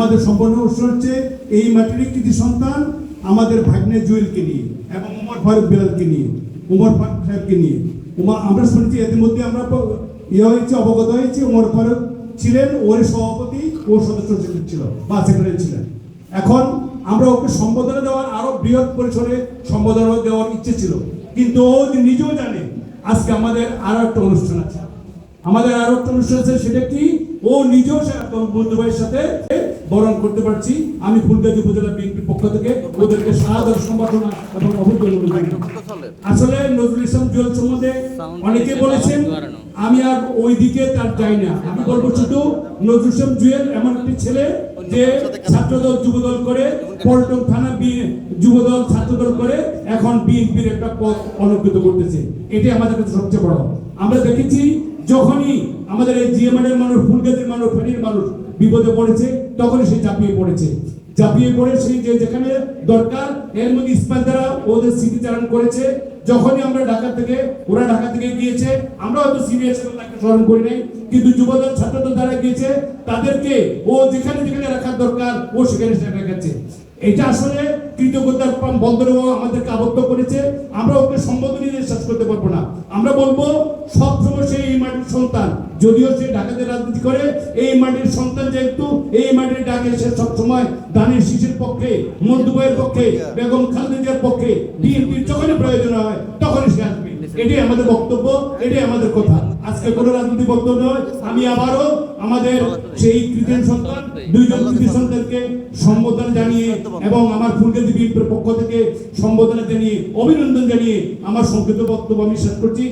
আমাদের সম্পূর্ণ উৎসব হচ্ছে এই মাটির কৃতি সন্তান, আমাদের ভাগ্নে জুয়েলকে নিয়ে এবং উমর ফারুক বিলালকে নিয়ে, উমর ফারুক সাহেবকে নিয়ে। উমর আমরা শুনছি এদের মধ্যে আমরা ইয়ে হয়েছে, অবগত হয়েছে, উমর ফারুক ছিলেন, ওর সভাপতি, ও সদস্য ছিল বা সেক্রেটারি ছিলেন। এখন আমরা ওকে সম্বোধনা দেওয়ার আরও বৃহৎ পরিসরে সম্বোধনা দেওয়ার ইচ্ছে ছিল। কিন্তু ও নিজেও জানে, আজকে আমাদের আরও একটা অনুষ্ঠান আছে। আমাদের আরও একটা অনুষ্ঠান আছে, সেটা কি? ও নিজেও বন্ধু ভাইয়ের সাথে বরণ করতে পারছি। আমি ফুলগাজী উপজেলা বিএনপির পক্ষ থেকে ওদেরকে সাদর সম্বর্ধনা এবং অভিনন্দন আসলে নজরুল ইসলাম জুয়েল সম্বন্ধে অনেকে বলেছেন, আমি আর ওই দিকে তার যাই না। আমি বলব, শুধু নজরুল ইসলাম জুয়েল এমন একটি ছেলে যে ছাত্রদল, যুবদল করে, পল্টন থানা যুবদল, ছাত্রদল করে এখন বিএনপির একটা পথ অলঙ্কৃত করতেছে। এটাই আমাদের কাছে সবচেয়ে বড়। আমরা দেখেছি যখনই আমাদের এই জিএমআর মানুষ, ফুলগাজীর মানুষ, ফেনীর মানুষ বিপদে পড়েছে, তখনই সে চাপিয়ে পড়েছে। চাপিয়ে পড়ে সেই যে যেখানে দরকার এর মধ্যে ইস্পাত দ্বারা ওদের স্মৃতিচারণ করেছে। যখনই আমরা ঢাকা থেকে, ওরা ঢাকা থেকে গিয়েছে, আমরা হয়তো সেকেন্ড তাকে স্মরণ করি নাই, কিন্তু যুবদল ছাত্রদল দ্বারা গিয়েছে, তাদেরকে ও যেখানে যেখানে রাখার দরকার, ও সেখানে সেখানে রেখেছে। এটা আসলে কৃতজ্ঞতার বন্দরে আমাদেরকে আবদ্ধ করেছে। আমরা ওকে সম্বোধনী দিয়ে শেষ করতে পারব না আমরা বলব সবসময় সে এই মাটির সন্তান। যদিও সে ঢাকাতে রাজনীতি করে, এই মাটির সন্তান যেহেতু, এই মাটির ডাকে সে সবসময় দানের শিশুর পক্ষে মধ্যবয়ের পক্ষে, বেগম খালেদার পক্ষে, বিএনপির যখনই প্রয়োজন হয়, তখনই সে আসবে। এটাই আমাদের বক্তব্য, এটাই আমাদের কথা। আজকে কোনো রাজনৈতিক বক্তব্য নয়, আমি আবারও আমাদের সেই কৃতিম সন্তান, দুইজন কৃতি সন্তানকে সম্বোধনা জানিয়ে এবং আমার ফুলগাজী বিএনপির পক্ষ থেকে সম্বোধনা জানিয়ে, অভিনন্দন জানিয়ে আমার সংক্ষিপ্ত বক্তব্য আমি শেষ করছি।